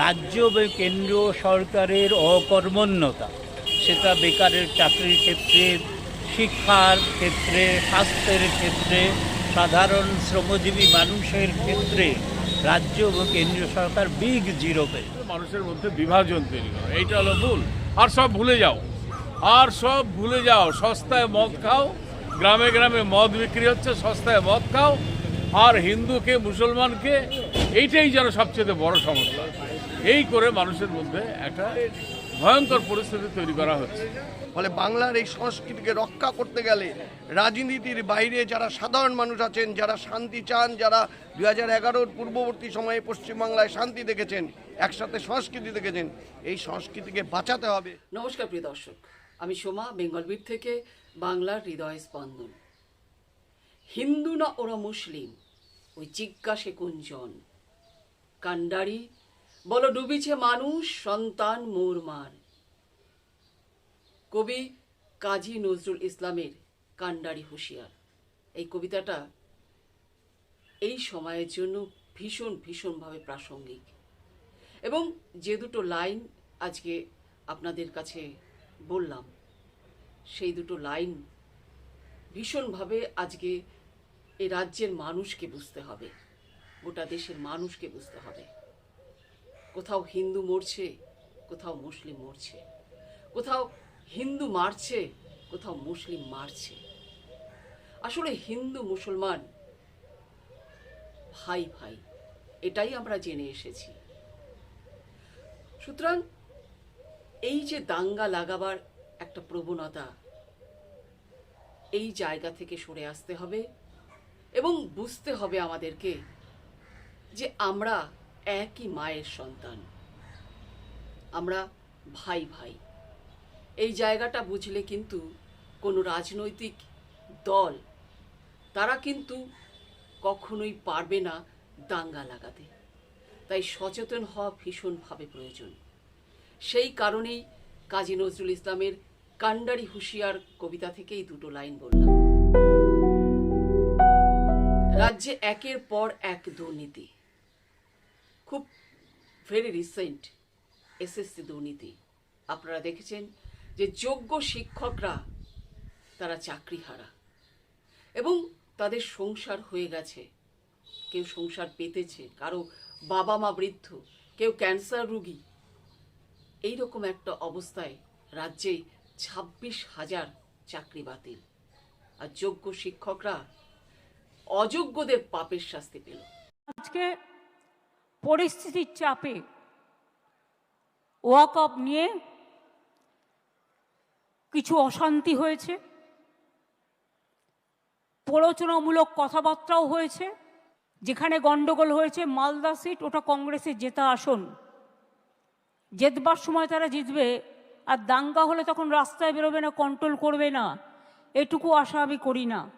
রাজ্য বা কেন্দ্রীয় সরকারের অকর্মণ্যতা। সেটা বেকারের চাকরির ক্ষেত্রে, শিক্ষার ক্ষেত্রে, স্বাস্থ্যের ক্ষেত্রে, সাধারণ শ্রমজীবী মানুষের ক্ষেত্রে রাজ্য এবং কেন্দ্রীয় সরকার বিগ জিরো পেয়ে মানুষের মধ্যে বিভাজন তৈরি করা এইটা হলো ভুল। আর সব ভুলে যাও, আর সব ভুলে যাও, সস্তায় মদ খাও, গ্রামে গ্রামে মদ বিক্রি হচ্ছে, সস্তায় মদ খাও, আর হিন্দুকে, মুসলমানকে, এইটাই যেন সবচেয়ে বড় সমস্যা। এই করে মানুষের মধ্যে একটা ভয়ঙ্কর পরিস্থিতি তৈরি করা হচ্ছে। ফলে বাংলার এই সংস্কৃতিকে রক্ষা করতে গেলে রাজনীতির বাইরে যারা সাধারণ মানুষ আছেন যারা শান্তি চান যারা দু হাজার এগারোর পূর্ববর্তী সময়ে পশ্চিমবাংলায় শান্তি দেখেছেন একসাথে সংস্কৃতি দেখেছেন এই সংস্কৃতিকে বাঁচাতে হবে। নমস্কার প্রিয় দর্শক আমি সোমা বেঙ্গল বিট থেকে বাংলার হৃদয় স্পন্দন। হিন্দু না ওরা মুসলিম? ওই জিজ্ঞাসে কুঞ্জন। কান্ডারি বলো, ডুবিছে মানুষ, সন্তান মোরমার কবি কাজী নজরুল ইসলামের কান্ডারি হুঁশিয়ার। এই কবিতাটা এই সময়ের জন্য ভীষণ, ভীষণভাবে প্রাসঙ্গিক। এবং যে দুটো লাইন আজকে আপনাদের কাছে বললাম, সেই দুটো লাইন ভীষণভাবে আজকে এ রাজ্যের মানুষকে বুঝতে হবে, গোটা দেশের মানুষকে বুঝতে হবে। কোথাও হিন্দু মরছে, কোথাও মুসলিম মরছে। কোথাও হিন্দু মারছে, কোথাও মুসলিম মারছে। আসলে হিন্দু মুসলমান ভাই ভাই, এটাই আমরা জেনে এসেছি। সুতরাং এই যে দাঙ্গা লাগাবার একটা প্রবণতা, এই জায়গা থেকে সরে আসতে হবে এবং বুঝতে হবে আমাদেরকে যে আমরা একই মায়ের সন্তান। আমরা ভাই ভাই। এই জায়গাটা বুঝলে কিন্তু কোনো রাজনৈতিক দল, তারা কিন্তু কখনোই পারবে না দাঙ্গা লাগাতে। তাই সচেতন হওয়া ভীষণভাবে প্রয়োজন। সেই কারণেই কাজী নজরুল ইসলামের কান্ডারি হুঁশিয়ার কবিতা থেকেই দুটো লাইন বললাম। রাজ্যে একের পর এক দুর্নীতি। খুব ভেরি রিসেন্ট এসএসসি দুর্নীতি। আপনারা দেখেছেন যে যোগ্য শিক্ষকরা তারা চাকরি হারা এবং তাদের সংসার হয়ে গেছে। কেউ সংসার পেতেছে, কারও বাবা মা বৃদ্ধ, কেউ ক্যান্সার রুগী। এই রকম একটা অবস্থায় রাজ্যে ছাব্বিশ হাজার চাকরি বাতিল। আর যোগ্য শিক্ষকরা অযোগ্যদের পাপের শাস্তি পেল। আজকে পরিস্থিতির চাপে। ওয়াকআপ নিয়ে কিছু অশান্তি হয়েছে। প্ররোচনামূলক কথাবার্তাও হয়েছে। যেখানে গন্ডগোল হয়েছে, মালদা সিট, ওটা কংগ্রেসের জেতা আসন। জেতবার সময় তারা জিতবে, আর দাঙ্গা হলে তখন রাস্তায় বেরোবে না কন্ট্রোল করবে না। এটুকু আশা আমি করি না।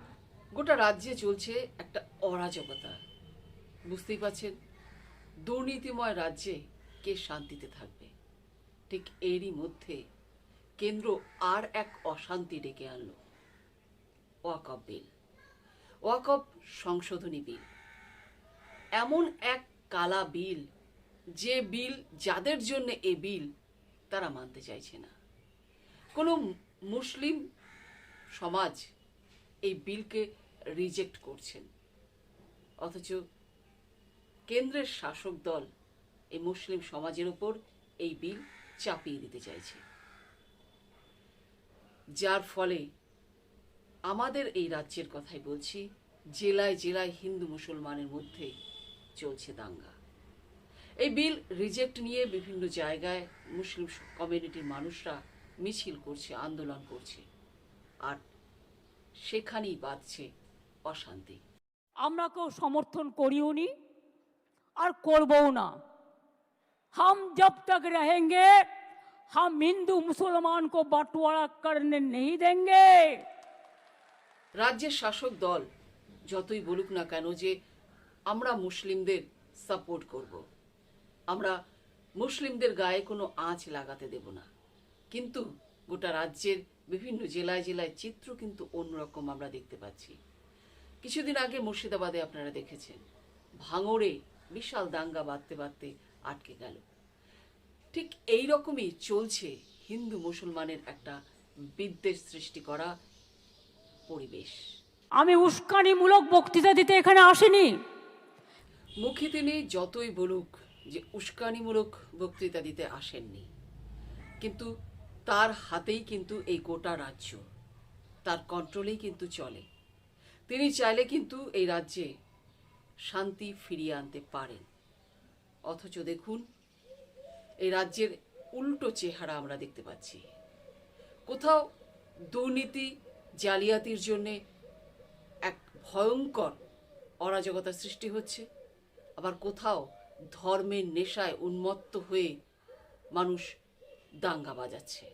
গোটা রাজ্যে চলছে একটা অরাজকতা। বুঝতেই পারছেন? দুর্নীতিময় রাজ্যে কে শান্তিতে থাকবে? ঠিক এরই মধ্যে কেন্দ্র আর এক অশান্তি ডেকে আনলো। ওয়াকফ বিল। ওয়াকফ সংশোধনী বিল। এমন এক কালা বিল, যে বিল যাদের জন্য এ বিল তারা মানতে চাইছে না। কোনো মুসলিম সমাজ এই বিলকে রিজেক্ট করছেন। অথচ কেন্দ্রের শাসক দল এই মুসলিম সমাজের ওপর এই বিল চাপিয়ে দিতে চাইছে। যার ফলে আমাদের এই রাজ্যের কথাই বলছি, জেলায় জেলায় হিন্দু মুসলমানের মধ্যে চলছে দাঙ্গা। এই বিল রিজেক্ট নিয়ে বিভিন্ন জায়গায় মুসলিম কমিউনিটির মানুষরা মিছিল করছে, আন্দোলন করছে, আর সেখানেই বাঁধছে অশান্তি। আমরা কেউ সমর্থন করিও নি আর করবও না हम जब तक रहेंगे हम हिंदू मुसलमान को बंटवारा करने नहीं देंगे রাজ্যের শাসক দল যতই বলুক না কেন যে আমরা মুসলিমদের সাপোর্ট করব আমরা মুসলিমদের গায়ে কোনো আঁচ লাগাতে দেব না কিন্তু গোটা রাজ্যের বিভিন্ন জেলায় জেলায় চিত্র কিন্তু অন্যরকম আমরা দেখতে পাচ্ছি কিছুদিন আগে মুর্শিদাবাদে আপনারা দেখেছেন ভাঙড়ে বিশাল দাঙ্গা বাঁধতে বাঁধতে আটকে গেল। ঠিক এই রকমই চলছে হিন্দু মুসলমানের একটা বিদ্বেষ সৃষ্টি করা পরিবেশ। আমি উস্কানিমূলক বক্তৃতা দিতে এখানে আসিনি। মুখে তিনি যতই বলুক যে উস্কানিমূলক বক্তৃতা দিতে আসেননি কিন্তু তার হাতেই কিন্তু এই গোটা রাজ্য তার কন্ট্রোলেই কিন্তু চলে। তিনি চাইলে কিন্তু এই রাজ্যে শান্তি ফিরিয়ে আনতে পারেন। অথচ দেখুন, এই রাজ্যের উল্টো চেহারা আমরা দেখতে পাচ্ছি। কোথাও দুর্নীতি, জালিয়াতির জন্যে এক ভয়ঙ্কর অরাজকতার সৃষ্টি হচ্ছে। আবার কোথাও ধর্মের নেশায় উন্মত্ত হয়ে মানুষ দাঙ্গা বাজাচ্ছে।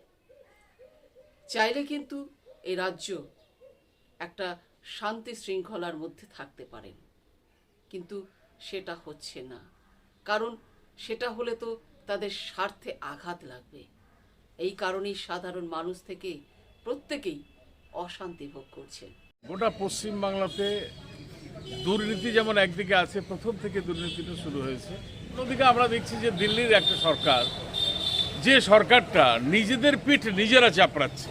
চাইলে কিন্তু এই রাজ্য একটা শান্তি শৃঙ্খলার মধ্যে থাকতে পারেন। কিন্তু সেটা হচ্ছে না। কারণ সেটা হলে তো তাদের স্বার্থে আঘাত লাগবে। এই কারণেই সাধারণ মানুষ থেকে প্রত্যেকেই অশান্তি ভোগ করছেন। গোটা পশ্চিম বাংলাতে দুর্নীতি যেমন একদিকে আছে, প্রথম থেকে দুর্নীতিটা শুরু হয়েছে। অন্যদিকে আমরা দেখছি যে দিল্লির একটা সরকার, যে সরকারটা নিজেদের পিঠ নিজেরা চাপড়াচ্ছে।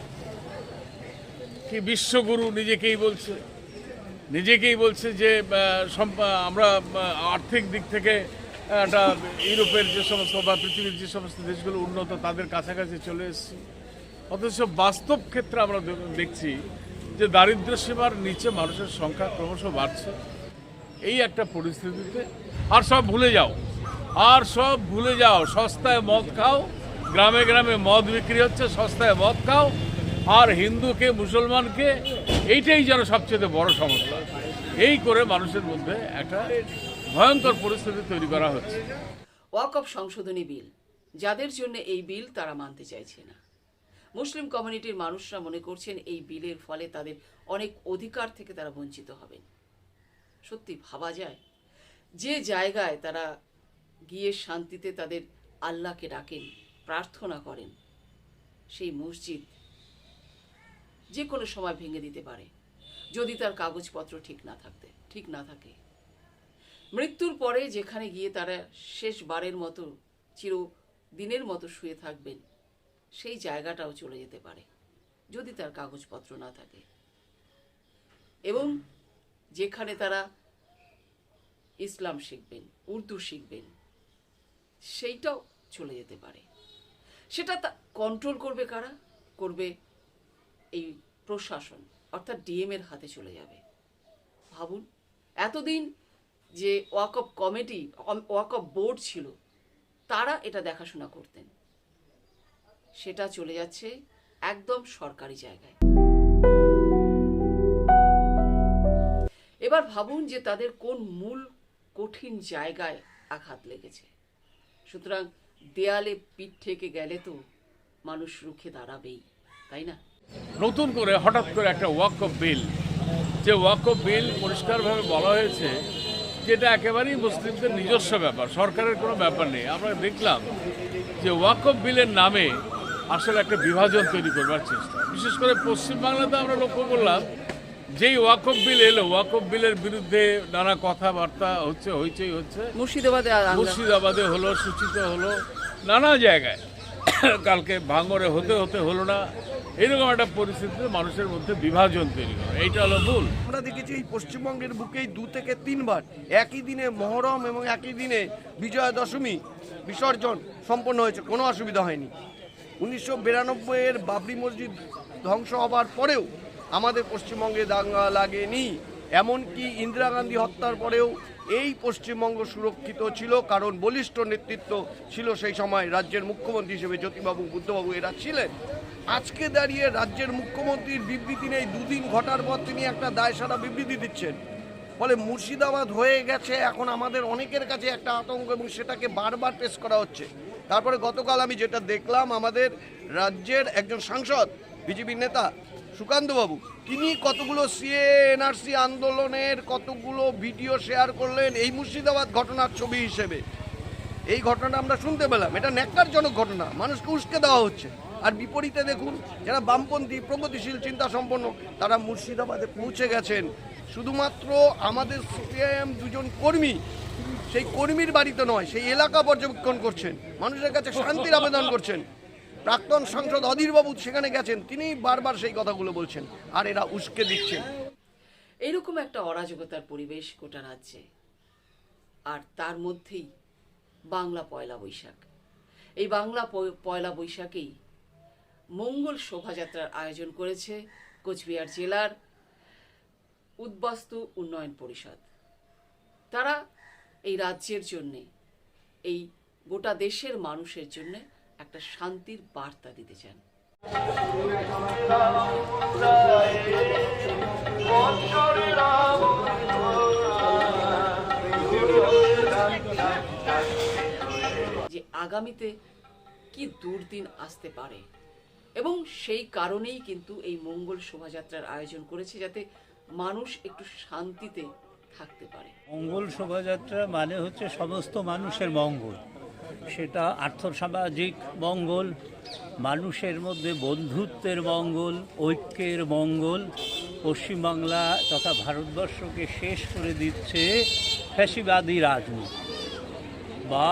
কি বিশ্বগুরু নিজেকেই বলছে? নিজেকেই বলছে যে আমরা আর্থিক দিক থেকে একটা ইউরোপের যে সমস্ত বা পৃথিবীর যে সমস্ত দেশগুলো উন্নত, তাদের কাছাকাছি চলে এসেছি। অথচ বাস্তব ক্ষেত্রে আমরা দেখছি যে দারিদ্র্য সীমার নিচে মানুষের সংখ্যা ক্রমশ বাড়ছে। এই একটা পরিস্থিতিতে, আর সব ভুলে যাও, আর সব ভুলে যাও, সস্তায় মদ খাও, গ্রামে গ্রামে মদ বিক্রি হচ্ছে, সস্তায় মদ খাও, আর হিন্দুকে, মুসলমানকে এইটাই যেন সবচেয়ে বড় সমস্যা। এই করে মানুষের মধ্যে একটা ভয়ঙ্কর পরিস্থিতি তৈরি করা হচ্ছে। ওয়াকফ সংশোধনী বিল, যাদের জন্য এই বিল তারা মানতে চাইছে না। মুসলিম কমিউনিটির মানুষরা মনে করছেন এই বিলের ফলে তাদের অনেক অধিকার থেকে তারা বঞ্চিত হবেন। সত্যি ভাবা যায়? যে জায়গায় তারা গিয়ে শান্তিতে তাদের আল্লাহকে ডাকেন, প্রার্থনা করেন, সেই মসজিদ যে কোনো সময় ভেঙে দিতে পারে, যদি তার কাগজপত্র ঠিক না থাকতে, ঠিক না থাকে। মৃত্যুর পরে যেখানে গিয়ে তারা শেষবারের মতো, চির দিনের মতো শুয়ে থাকবেন, সেই জায়গাটাও চলে যেতে পারে, যদি তার কাগজপত্র না থাকে। এবং যেখানে তারা ইসলাম শিখবেন, উর্দু শিখবেন, সেইটাও চলে যেতে পারে। সেটা তা কন্ট্রোল করবে কারা? করবে এই প্রশাসন, অর্থাৎ ডিএম এর হাতে চলে যাবে। ভাবুন, এতদিন যে ওয়াকফ কমিটি ওয়াকফ বোর্ড ছিল, তারা এটা দেখাশোনা করতেন। সেটা চলে যাচ্ছে একদম সরকারি জায়গায়। এবার ভাবুন যে তাদের কোন মূল কঠিন জায়গায় আঘাত লেগেছে। সুতরাং দেয়ালে পিঠ থেকে গেলে তো মানুষ রুখে দাঁড়াবেই, তাই না? নতুন করে হঠাৎ করে একটা ওয়াকফ বিল। যে ওয়াকফ বিল পরিষ্কারভাবে বলা হয়েছে যেটা একেবারেই মুসলিমদের নিজস্ব ব্যাপার সরকারের কোনো ব্যাপার নেই। আমরা দেখলাম যে ওয়াকফ বিলের নামে আসলে একটা বিভাজন তৈরি করবার চেষ্টা। বিশেষ করে পশ্চিমবাংলাতে আমরা লক্ষ্য করলাম যেই ওয়াকফ বিল এলো ওয়াকফ বিলের বিরুদ্ধে নানা কথাবার্তা হচ্ছে হইচই হচ্ছে। মুর্শিদাবাদে মুর্শিদাবাদে হলো সূচিত হলো নানা জায়গায়। কালকে ভাঙরে হতে হতে হলো না এরকম একটা পরিস্থিতিতে মানুষের মধ্যে বিভাজন তৈরি হয়। এইটা হলো ভুল আমরা দেখেছি এই পশ্চিমবঙ্গের বুকেই দু থেকে তিনবার একই দিনে মহরম এবং একই দিনে বিজয়া দশমী বিসর্জন সম্পন্ন হয়েছে। কোনো অসুবিধা হয়নি। উনিশশো বিরানব্বইয়ের বাবরি মসজিদ ধ্বংস হবার পরেও আমাদের পশ্চিমবঙ্গে দাঙ্গা লাগেনি। এমনকি ইন্দিরা গান্ধী হত্যার পরেও এই পশ্চিমবঙ্গ সুরক্ষিত ছিল, কারণ বলিষ্ঠ নেতৃত্ব ছিল সেই সময় রাজ্যের মুখ্যমন্ত্রী হিসেবে জ্যোতিবাবু, বুদ্ধবাবু এরা ছিলেন। আজকে দাঁড়িয়ে রাজ্যের মুখ্যমন্ত্রীর বিবৃতি নেই। দুদিন ঘটার পর তিনি একটা দায়সারা বিবৃতি দিচ্ছেন। ফলে মুর্শিদাবাদ হয়ে গেছে এখন আমাদের অনেকের কাছে একটা আতঙ্ক এবং সেটাকে বারবার টেস্ট করা হচ্ছে। তারপরে গতকাল আমি যেটা দেখলাম, আমাদের রাজ্যের একজন সাংসদ, বিজেপির নেতা, সুকান্তবাবু, তিনি কতগুলো সিএ এনআরসি আন্দোলনের কতগুলো ভিডিও শেয়ার করলেন এই মুর্শিদাবাদ ঘটনার ছবি হিসেবে। এই ঘটনাটা আমরা শুনতে পেলাম। এটা ন্যাক্কারজনক ঘটনা। মানুষকে উস্কে দেওয়া হচ্ছে। আর বিপরীতে দেখুন, যারা বামপন্থী, প্রগতিশীল চিন্তা সম্পন্ন তারা মুর্শিদাবাদে পৌঁছে গেছেন। শুধুমাত্র আমাদের সিপিআইএম দুজন কর্মী, সেই কর্মীর বাড়িতে নয়, সেই এলাকা পর্যবেক্ষণ করছেন, মানুষের কাছে শান্তির আবেদন করছেন। প্রাক্তন সাংসদ অধীরবাবু সেখানে গেছেন, তিনি বারবার সেই কথাগুলো বলছেন, আর এরা উস্কে দিচ্ছেন। এইরকম একটা অরাজকতার পরিবেশ গোটা রাজ্যে, আর তার মধ্যেই বাংলা পয়লা বৈশাখ। এই বাংলা পয়লা বৈশাখেই মঙ্গল শোভাযাত্রার আয়োজন করেছে কোচবিহার জেলার উদ্বাস্তু উন্নয়ন পরিষদ। তারা এই রাজ্যের জন্যে, এই গোটা দেশের মানুষের জন্য একটা শান্তির বার্তা দিতে চান। যে আগামীতে কি দুর্দিন আসতে পারে এবং সেই কারণেই কিন্তু এই মঙ্গল শোভাযাত্রার আয়োজন করেছে যাতে মানুষ একটু শান্তিতে থাকতে পারে। মঙ্গল শোভাযাত্রা মানে হচ্ছে সমস্ত মানুষের মঙ্গল। সেটা আর্থসামাজিক মঙ্গল, মানুষের মধ্যে বন্ধুত্বের মঙ্গল, ঐক্যের মঙ্গল, পশ্চিমবাংলা তথা ভারতবর্ষকে শেষ করে দিচ্ছে ফ্যাসিবাদী রাজনীতি। বা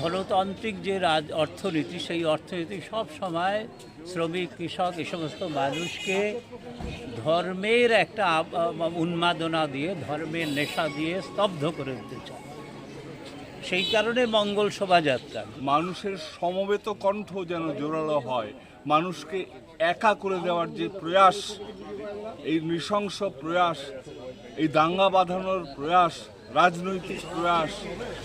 ধনতান্ত্রিক যে রাজ, অর্থনীতি, সেই অর্থনীতি সব সময় শ্রমিক, কৃষক, এই সমস্ত মানুষকে ধর্মের একটা উন্মাদনা দিয়ে, ধর্মের নেশা দিয়ে স্তব্ধ করে দিতে চায়। সেই কারণে মঙ্গল শোভাযাত্রা। মানুষের সমবেত কণ্ঠ যেন জোরালো হয়, মানুষকে একা করে দেওয়ার যে প্রয়াস, এই নৃশংস প্রয়াস, এই দাঙ্গা বাঁধানোর প্রয়াস রাজনৈতিক প্রয়াস,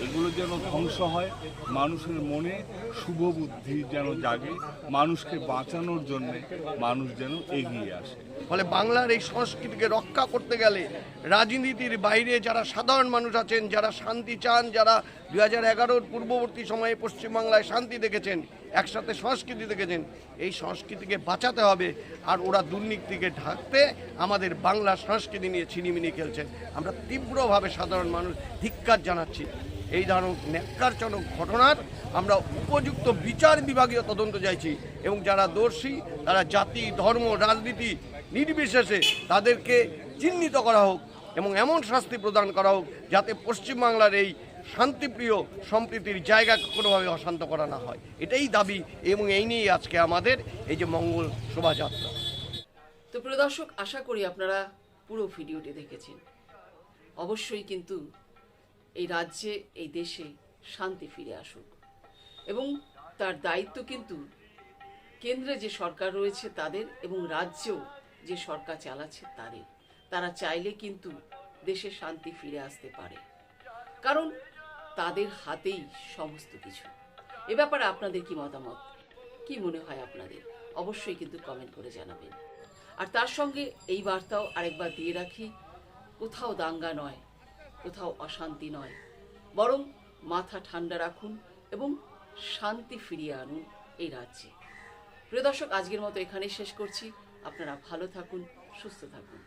এগুলো যেন ধ্বংস হয়, মানুষের মনে শুভ বুদ্ধি যেন জাগে, মানুষকে বাঁচানোর জন্যে মানুষ যেন এগিয়ে আসে। ফলে বাংলার এই সংস্কৃতিকে রক্ষা করতে গেলে রাজনীতির বাইরে যারা সাধারণ মানুষ আছেন, যারা শান্তি চান, যারা দু হাজার পূর্ববর্তী সময়ে পশ্চিমবাংলায় শান্তি দেখেছেন একসাথে সংস্কৃতি দেখেছেন এই সংস্কৃতিকে বাঁচাতে হবে আর ওরা দুর্নীতিকে ঢাকতে আমাদের বাংলা সংস্কৃতি নিয়ে ছিনিমিনি খেলছেন আমরা তীব্রভাবে সাধারণ মানুষ ধিক্কার জানাচ্ছি। এই ধরনের ন্যাক্কারজনক ঘটনার আমরা উপযুক্ত বিচার বিভাগীয় তদন্ত চাইছি এবং যারা দোষী, তারা জাতি, ধর্ম, রাজনীতি নির্বিশেষে তাদেরকে চিহ্নিত করা হোক এবং এমন শাস্তি প্রদান করা হোক যাতে পশ্চিমবাংলার এই শান্তিপ্রিয় সম্প্রীতির জায়গা কোনোভাবে অশান্ত করা না হয়। এটাই দাবি এবং এই নিয়েই আজকে আমাদের এই যে মঙ্গল শোভাযাত্রা। তো প্রিয় দর্শক, আশা করি আপনারা পুরো ভিডিওটি দেখেছেন। অবশ্যই কিন্তু এই রাজ্যে, এই দেশে শান্তি ফিরে আসুক। এবং তার দায়িত্ব কিন্তু কেন্দ্রে যে সরকার রয়েছে তাদের এবং রাজ্যেও যে সরকার চালাচ্ছে তাদের। তারা চাইলে কিন্তু দেশে শান্তি ফিরে আসতে পারে। কারণ তাদের হাতেই সমস্ত কিছু। এ ব্যাপারে আপনাদের কি মতামত? কি মনে হয় আপনাদের? অবশ্যই কিন্তু কমেন্ট করে জানাবেন। আর তার সঙ্গে এই বার্তাও আরেকবার দিয়ে রাখি, কোথাও দাঙ্গা নয়, কোথাও অশান্তি নয়, বরং মাথা ঠান্ডা রাখুন এবং শান্তি ফিরিয়ে আনুন এই রাজ্যে। প্রিয় দর্শক, আজকের মতো এখানেই শেষ করছি। আপনারা ভালো থাকুন, সুস্থ থাকুন।